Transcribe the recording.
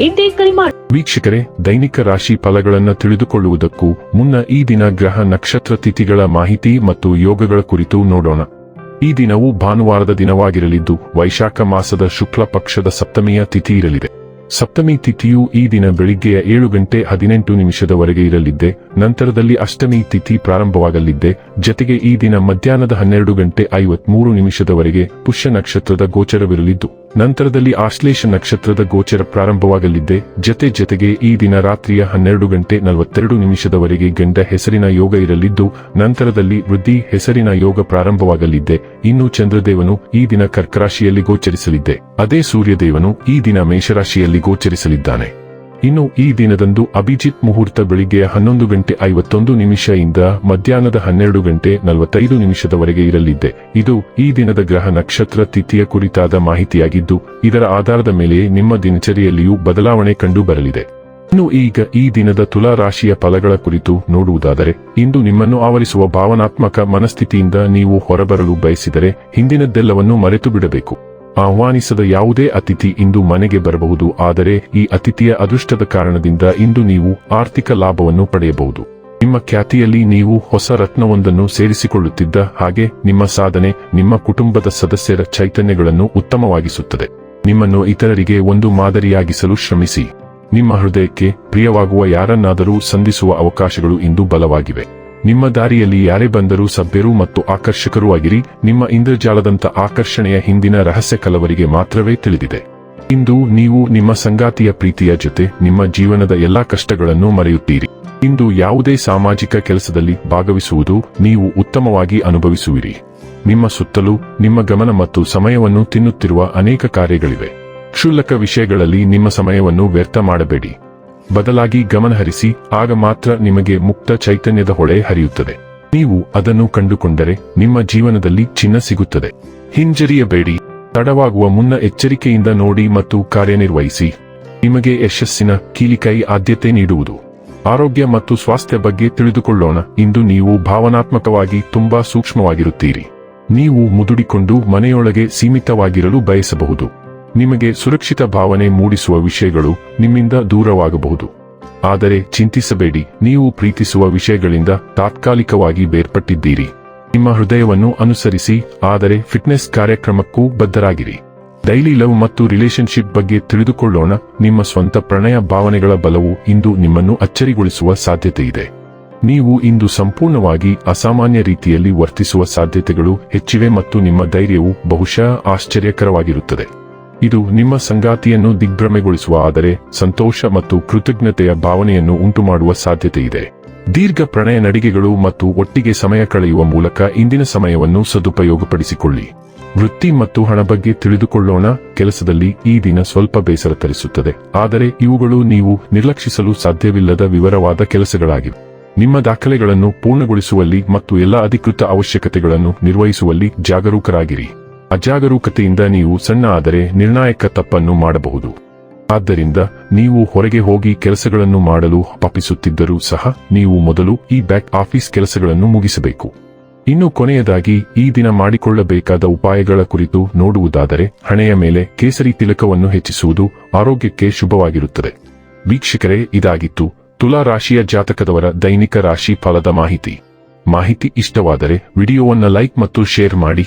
ಎಂದೇ ಕರೆ ಮಾಡಿ ವೀಕ್ಷಕರೇ, ದೈನಿಕ ರಾಶಿ ಫಲಗಳನ್ನು ತಿಳಿದುಕೊಳ್ಳುವುದಕ್ಕೂ ಮುನ್ನ ಈ ದಿನ ಗ್ರಹ ನಕ್ಷತ್ರ ತಿಥಿಗಳ ಮಾಹಿತಿ ಮತ್ತು ಯೋಗಗಳ ಕುರಿತು ನೋಡೋಣ. ಈ ದಿನವು ಭಾನುವಾರದ ದಿನವಾಗಿರಲಿದ್ದು, ವೈಶಾಖ ಮಾಸದ ಶುಕ್ಲ ಪಕ್ಷದ ಸಪ್ತಮಿಯ ತಿಥಿ ಇರಲಿದೆ. ಸಪ್ತಮಿ ತಿಥಿಯು ಈ ದಿನ ಬೆಳಿಗ್ಗೆಯ ಏಳು ಗಂಟೆ ಹದಿನೆಂಟು ನಿಮಿಷದವರೆಗೆ ಇರಲಿದ್ದೆ, ನಂತರದಲ್ಲಿ ಅಷ್ಟಮಿ ತಿಥಿ ಪ್ರಾರಂಭವಾಗಲಿದ್ದೆ, ಜತೆಗೆ ಈ ದಿನ ಮಧ್ಯಾಹ್ನದ ಹನ್ನೆರಡು ಗಂಟೆ ಐವತ್ಮೂರು ನಿಮಿಷದವರೆಗೆ ಪುಷ್ಯ ನಕ್ಷತ್ರದ ಗೋಚರವಿರಲಿದ್ದು. ನಂತರದಲ್ಲಿ ಆಶ್ಲೇಷ ನಕ್ಷತ್ರದ ಗೋಚರ ಪ್ರಾರಂಭವಾಗಲಿದ್ದೆ ಜತೆ ಜತೆಗೆ ಈ ದಿನ ರಾತ್ರಿಯ ಹನ್ನೆರಡು ಗಂಟೆ ನಲವತ್ತೆರಡು ನಿಮಿಷದವರೆಗೆ ಗಂಡ ಹೆಸರಿನ ಯೋಗ ಇರಲಿದ್ದು, ನಂತರದಲ್ಲಿ ವೃದ್ಧಿ ಹೆಸರಿನ ಯೋಗ ಪ್ರಾರಂಭವಾಗಲಿದ್ದೆ ಇನ್ನು ಚಂದ್ರದೇವನು ಈ ದಿನ ಕರ್ಕರಾಶಿಯಲ್ಲಿ ಗೋಚರಿಸಲಿದ್ದೆ ಅದೇ ಸೂರ್ಯದೇವನು ಈ ದಿನ ಮೇಷರಾಶಿಯಲ್ಲಿ ಗೋಚರಿಸಲಿದ್ದಾನೆ. ಇನ್ನು ಈ ದಿನದಂದು ಅಭಿಜಿತ್ ಮುಹೂರ್ತ ಬೆಳಿಗ್ಗೆ ಹನ್ನೊಂದು ಗಂಟೆ ಐವತ್ತೊಂದು ನಿಮಿಷದಿಂದ ಮಧ್ಯಾಹ್ನದ ಹನ್ನೆರಡು ಗಂಟೆ ನಲವತ್ತೈದು ನಿಮಿಷದವರೆಗೆ ಇರಲಿದೆ. ಇದು ಈ ದಿನದ ಗ್ರಹ ನಕ್ಷತ್ರ ತಿಥಿಯ ಕುರಿತಾದ ಮಾಹಿತಿಯಾಗಿದ್ದು, ಇದರ ಆಧಾರದ ಮೇಲೆ ನಿಮ್ಮ ದಿನಚರಿಯಲ್ಲಿಯೂ ಬದಲಾವಣೆ ಕಂಡು ಬರಲಿದೆ ಇನ್ನು ಈಗ ಈ ದಿನದ ತುಲಾ ರಾಶಿಯ ಫಲಗಳ ಕುರಿತು ನೋಡುವುದಾದರೆ, ಇಂದು ನಿಮ್ಮನ್ನು ಆವರಿಸುವ ಭಾವನಾತ್ಮಕ ಮನಸ್ಥಿತಿಯಿಂದ ನೀವು ಹೊರಬರಲು ಬಯಸಿದರೆ, ಹಿಂದಿನದ್ದೆಲ್ಲವನ್ನೂ ಮರೆತು ಬಿಡಬೇಕು ಆಹ್ವಾನಿಸದ ಯಾವುದೇ ಅತಿಥಿ ಇಂದು ಮನೆಗೆ ಬರಬಹುದು, ಆದರೆ ಈ ಅತಿಥಿಯ ಅದೃಷ್ಟದ ಕಾರಣದಿಂದ ಇಂದು ನೀವು ಆರ್ಥಿಕ ಲಾಭವನ್ನು ಪಡೆಯಬಹುದು. ನಿಮ್ಮ ಖ್ಯಾತಿಯಲ್ಲಿ ನೀವು ಹೊಸ ರತ್ನವೊಂದನ್ನು ಸೇರಿಸಿಕೊಳ್ಳುತ್ತಿದ್ದ ಹಾಗೆ ನಿಮ್ಮ ಸಾಧನೆ ನಿಮ್ಮ ಕುಟುಂಬದ ಸದಸ್ಯರ ಚೈತನ್ಯಗಳನ್ನು ಉತ್ತಮವಾಗಿಸುತ್ತದೆ. ನಿಮ್ಮನ್ನು ಇತರರಿಗೆ ಒಂದು ಮಾದರಿಯಾಗಿಸಲು ಶ್ರಮಿಸಿ. ನಿಮ್ಮ ಹೃದಯಕ್ಕೆ ಪ್ರಿಯವಾಗುವ ಯಾರನ್ನಾದರೂ ಸಂಧಿಸುವ ಅವಕಾಶಗಳು ಇಂದು ಬಲವಾಗಿವೆ. ನಿಮ್ಮ ದಾರಿಯಲ್ಲಿ ಯಾರೇ ಬಂದರೂ ಸಭ್ಯರು ಮತ್ತು ಆಕರ್ಷಕರೂ ಆಗಿರಿ. ನಿಮ್ಮ ಇಂದ್ರಜಾಲದಂತ ಆಕರ್ಷಣೆಯ ಹಿಂದಿನ ರಹಸ್ಯ ಕಲವರಿಗೆ ಮಾತ್ರವೇ ತಿಳಿದಿದೆ. ಇಂದು ನೀವು ನಿಮ್ಮ ಸಂಗಾತಿಯ ಪ್ರೀತಿಯ ಜೊತೆ ನಿಮ್ಮ ಜೀವನದ ಎಲ್ಲಾ ಕಷ್ಟಗಳನ್ನು ಮರೆಯುತ್ತೀರಿ. ಇಂದು ಯಾವುದೇ ಸಾಮಾಜಿಕ ಕೆಲಸದಲ್ಲಿ ಭಾಗವಹಿಸುವುದು ನೀವು ಉತ್ತಮವಾಗಿ ಅನುಭವಿಸುವಿರಿ. ನಿಮ್ಮ ಸುತ್ತಲೂ, ನಿಮ್ಮ ಗಮನ ಮತ್ತು ಸಮಯವನ್ನು ತಿನ್ನುತ್ತಿರುವ ಅನೇಕ ಕಾರ್ಯಗಳಿವೆ. ಕ್ಷುಲ್ಲಕ ವಿಷಯಗಳಲ್ಲಿ ನಿಮ್ಮ ಸಮಯವನ್ನು ವ್ಯರ್ಥ ಮಾಡಬೇಡಿ. ಬದಲಾಗಿ ಗಮನಹರಿಸಿ ಆಗ ಮಾತ್ರ ನಿಮಗೆ ಮುಕ್ತ ಚೈತನ್ಯದ ಹೊಳೆ ಹರಿಯುತ್ತದೆ. ನೀವು ಅದನ್ನು ಕಂಡುಕೊಂಡರೆ ನಿಮ್ಮ ಜೀವನದಲ್ಲಿ ಚಿನ್ನ ಸಿಗುತ್ತದೆ. ಹಿಂಜರಿಯಬೇಡಿ. ತಡವಾಗುವ ಮುನ್ನ ಎಚ್ಚರಿಕೆಯಿಂದ ನೋಡಿ ಮತ್ತು ಕಾರ್ಯನಿರ್ವಹಿಸಿ. ನಿಮಗೆ ಯಶಸ್ಸಿನ ಕೀಲಿಕೈ ಆದ್ಯತೆ ನೀಡುವುದು. ಆರೋಗ್ಯ ಮತ್ತು ಸ್ವಾಸ್ಥ್ಯ ಬಗ್ಗೆ ತಿಳಿದುಕೊಳ್ಳೋಣ. ಇಂದು ನೀವು ಭಾವನಾತ್ಮಕವಾಗಿ ತುಂಬಾ ಸೂಕ್ಷ್ಮವಾಗಿರುತ್ತೀರಿ. ನೀವು ಮುದುಡಿಕೊಂಡು ಮನೆಯೊಳಗೆ ಸೀಮಿತವಾಗಿರಲು ಬಯಸಬಹುದು. ನಿಮಗೆ ಸುರಕ್ಷಿತ ಭಾವನೆ ಮೂಡಿಸುವ ವಿಷಯಗಳು ನಿಮ್ಮಿಂದ ದೂರವಾಗಬಹುದು. ಆದರೆ ಚಿಂತಿಸಬೇಡಿ, ನೀವು ಪ್ರೀತಿಸುವ ವಿಷಯಗಳಿಂದ ತಾತ್ಕಾಲಿಕವಾಗಿ ಬೇರ್ಪಟ್ಟಿದ್ದೀರಿ. ನಿಮ್ಮ ಹೃದಯವನ್ನು ಅನುಸರಿಸಿ, ಆದರೆ ಫಿಟ್ನೆಸ್ ಕಾರ್ಯಕ್ರಮಕ್ಕೂ ಬದ್ಧರಾಗಿರಿ. ಡೈಲಿ ಲವ್ ಮತ್ತು ರಿಲೇಶನ್ಶಿಪ್ ಬಗ್ಗೆ ತಿಳಿದುಕೊಳ್ಳೋಣ, ನಿಮ್ಮ ಸ್ವಂತ ಪ್ರಣಯ ಭಾವನೆಗಳ ಬಲವು ಇಂದು ನಿಮ್ಮನ್ನು ಅಚ್ಚರಿಗೊಳಿಸುವ ಸಾಧ್ಯತೆ ಇದೆ. ನೀವು ಇಂದು ಸಂಪೂರ್ಣವಾಗಿ ಅಸಾಮಾನ್ಯ ರೀತಿಯಲ್ಲಿ ವರ್ತಿಸುವ ಸಾಧ್ಯತೆಗಳು ಹೆಚ್ಚಿವೆ ಮತ್ತು ನಿಮ್ಮ ಧೈರ್ಯವು ಬಹುಶಃ ಆಶ್ಚರ್ಯಕರವಾಗಿರುತ್ತದೆ. ಇದು ನಿಮ್ಮ ಸಂಗಾತಿಯನ್ನು ದಿಗ್ಭ್ರಮೆಗೊಳಿಸುವ, ಆದರೆ ಸಂತೋಷ ಮತ್ತು ಕೃತಜ್ಞತೆಯ ಭಾವನೆಯನ್ನು ಉಂಟುಮಾಡುವ ಸಾಧ್ಯತೆ ಇದೆ ದೀರ್ಘ ಪ್ರಣಯ ನಡಿಗೆಗಳು ಮತ್ತು ಒಟ್ಟಿಗೆ ಸಮಯ ಕಳೆಯುವ ಮೂಲಕ ಇಂದಿನ ಸಮಯವನ್ನು ಸದುಪಯೋಗಪಡಿಸಿಕೊಳ್ಳಿ. ವೃತ್ತಿ ಮತ್ತು ಹಣ ಬಗ್ಗೆ ತಿಳಿದುಕೊಳ್ಳೋಣ, ಕೆಲಸದಲ್ಲಿ ಈ ದಿನ ಸ್ವಲ್ಪ ಬೇಸರ ತರಿಸುತ್ತದೆ. ಆದರೆ ಇವುಗಳು ನೀವು ನಿರ್ಲಕ್ಷಿಸಲು ಸಾಧ್ಯವಿಲ್ಲದ ವಿವರವಾದ ಕೆಲಸಗಳಾಗಿವೆ. ನಿಮ್ಮ ದಾಖಲೆಗಳನ್ನು ಪೂರ್ಣಗೊಳಿಸುವಲ್ಲಿ ಮತ್ತು ಎಲ್ಲ ಅಧಿಕೃತ ಅವಶ್ಯಕತೆಗಳನ್ನು ನಿರ್ವಹಿಸುವಲ್ಲಿ ಜಾಗರೂಕರಾಗಿರಿ. ಅಜಾಗರೂಕತೆಯಿಂದ ನೀವು ಸಣ್ಣ ಆದರೆ ನಿರ್ಣಾಯಕ ತಪ್ಪನ್ನು ಮಾಡಬಹುದು. ಆದ್ದರಿಂದ ನೀವು ಹೊರಗೆ ಹೋಗಿ ಕೆಲಸಗಳನ್ನು ಮಾಡಲು ಪಾಪಿಸುತ್ತಿದ್ದರೂ ಸಹ ನೀವು ಮೊದಲು ಈ ಬ್ಯಾಕ್ ಆಫೀಸ್ ಕೆಲಸಗಳನ್ನು ಮುಗಿಸಬೇಕು. ಇನ್ನು ಕೊನೆಯದಾಗಿ ಈ ದಿನ ಮಾಡಿಕೊಳ್ಳಬೇಕಾದ ಉಪಾಯಗಳ ಕುರಿತು ನೋಡುವುದಾದರೆ ಹಣೆಯ ಮೇಲೆ ಕೇಸರಿ ತಿಲಕವನ್ನು ಹೆಚ್ಚಿಸುವುದು ಆರೋಗ್ಯಕ್ಕೆ ಶುಭವಾಗಿರುತ್ತದೆ. ವೀಕ್ಷಕರೇ, ಇದಾಗಿತ್ತು ತುಲಾ ರಾಶಿಯ ಜಾತಕದವರ ದೈನಿಕ ರಾಶಿ ಫಲದ ಮಾಹಿತಿ. ಮಾಹಿತಿ ಇಷ್ಟವಾದರೆ ವಿಡಿಯೋವನ್ನು ಲೈಕ್ ಮತ್ತು ಶೇರ್ ಮಾಡಿ.